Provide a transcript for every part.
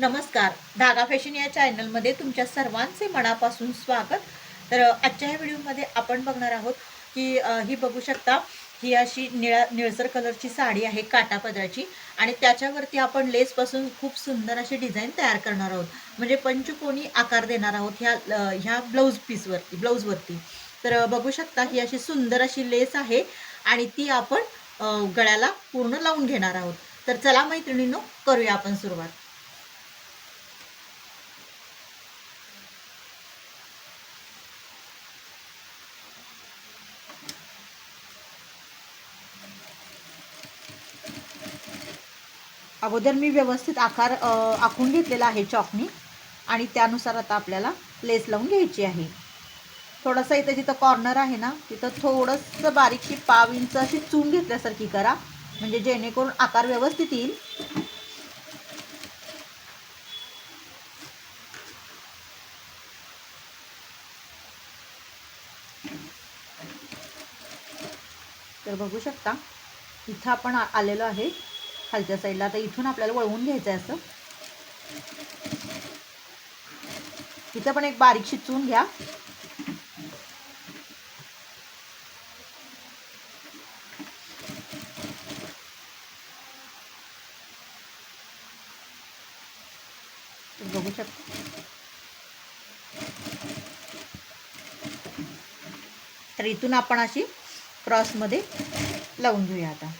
नमस्कार. धागा फॅशन या चॅनलमध्ये तुमच्या सर्वांचे मनापासून स्वागत. तर आजच्या ह्या व्हिडिओमध्ये आपण बघणार आहोत की ही बघू शकता ही अशी निळा निळसर कलरची साडी आहे काटा पदराची आणि त्याच्यावरती आपण लेसपासून खूप सुंदर अशी डिझाईन तयार करणार आहोत. म्हणजे पंचकोनी आकार देणार आहोत ह्या ह्या ब्लाऊज पीसवरती ब्लाऊजवरती. तर बघू शकता ही अशी सुंदर अशी लेस आहे आणि ती आपण गळ्याला पूर्ण लावून घेणार आहोत. तर चला मैत्रिणींनो करूया आपण सुरुवात. अगोदर मी व्यवस्थित आकार आखून घेतलेला आहे चॉकनी आणि त्यानुसार आता आपल्याला लेस लावून घ्यायची आहे. थोडंसं इथं जिथं कॉर्नर आहे ना तिथं थोडंसं बारीकशी पाव इंच अशी चून घेतल्यासारखी करा. म्हणजे जेणेकरून आकार व्यवस्थित येईल. तर बघू शकता इथं आपण आलेलो आहे. खालच्या साईडला आता इथून आपल्याला वळवून घ्यायचं आहे असं. इथं पण एक बारीकशी चून घ्या. बघू शकता. तर इथून आपण अशी क्रॉसमध्ये लावून घेऊया आता.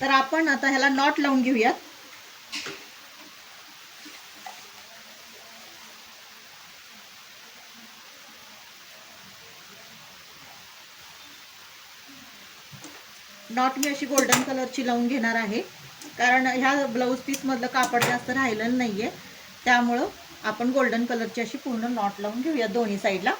तर आपण आता ह्याला नॉट लावून घेऊयात. नॉट मी अशी गोल्डन कलरची लावून घेणार आहे. कारण ह्या ब्लाऊज पीसमधलं कापड जास्त राहिलेलं नाही आहे त्यामुळं आपण गोल्डन कलरची अशी पूर्ण नॉट लावून घेऊया दोन्ही साईडला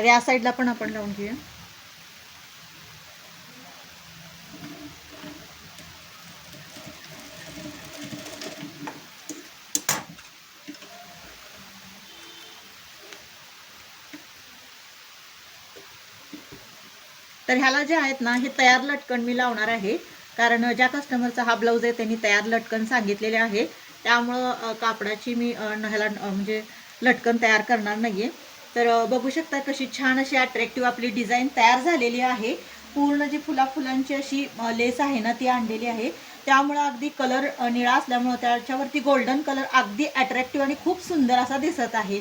तर या साईडला पण आपण लावून घेऊया. तर ह्याला जे आहेत ना हे तयार लटकन मी लावणार आहे. कारण ज्या कस्टमरचा हा ब्लाऊज आहे त्यांनी तयार लटकन सांगितलेले आहे. त्यामुळं कापडाची मी ह्याला म्हणजे लटकन तयार करणार नाही आहे तर बघू शकता कशी छान अशी अट्रॅक्टिव्ह आपली डिझाईन तयार झालेली आहे. पूर्ण जी फुला फुलांची अशी लेस आहे ना ती आणलेली आहे. त्यामुळं अगदी कलर निळा असल्यामुळं त्याच्यावरती गोल्डन कलर अगदी अट्रॅक्टिव्ह आणि खूप सुंदर असा दिसत आहे.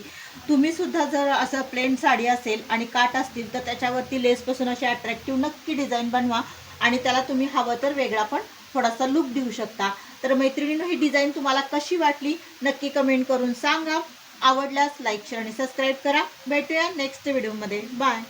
तुम्ही सुद्धा जर असं प्लेन साडी असेल आणि काट असतील तर त्याच्यावरती लेसपासून अशी अट्रॅक्टिव्ह नक्की डिझाईन बनवा आणि त्याला तुम्ही हवं तर वेगळा पण थोडासा लुक देऊ शकता. तर मैत्रिणीनं ही डिझाईन तुम्हाला कशी वाटली? नक्की कमेंट करून सांगा. आवडल्यास लाईक शेअर आणि सबस्क्राईब करा. भेटूया नेक्स्ट व्हिडिओमध्ये बाय